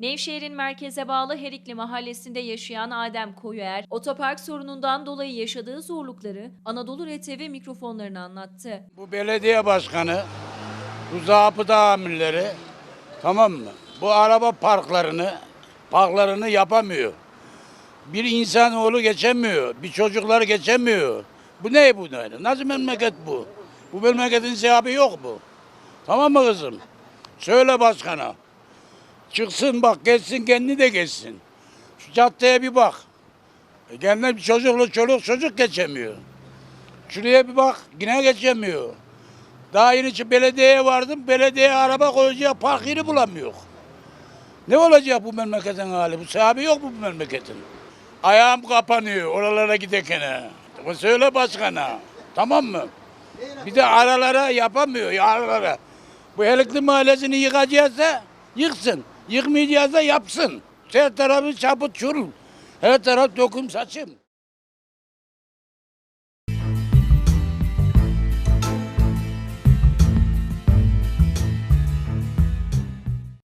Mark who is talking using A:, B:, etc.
A: Nevşehir'in merkeze bağlı Herikli mahallesinde yaşayan Adem Koyuer, otopark sorunundan dolayı yaşadığı zorlukları Anadolu RTV mikrofonlarına anlattı.
B: Bu belediye başkanı, bu zabıta amirleri tamam mı? Bu araba parklarını, parklarını yapamıyor. Bir insanoğlu geçemiyor, bir çocuklar geçemiyor. Bu ne bu ne? Nasıl memleket bu? Bu memleketin sahibi yok bu. Tamam mı kızım? Söyle başkana. Çıksın bak geçsin kendi de geçsin. Şu caddeye bir bak. E kendine bir çocuklu çoluk çocuk geçemiyor. Şuraya bir bak yine geçemiyor. Daha yeni için belediyeye vardım. Belediye araba koyacak park yeri bulamıyor. Ne olacak bu memleketin hali? Bu sahibi yok mu bu memleketin? Ayağım kapanıyor oralara gidekene. Söyle başkana. Tamam mı? Bir de aralara yapamıyor ya aralara. Bu Helikli mahallesini yıkacaksa yıksın. Yıkmayacaksa yapsın. Her tarafı çaput çurul. Her taraf döküm saçım.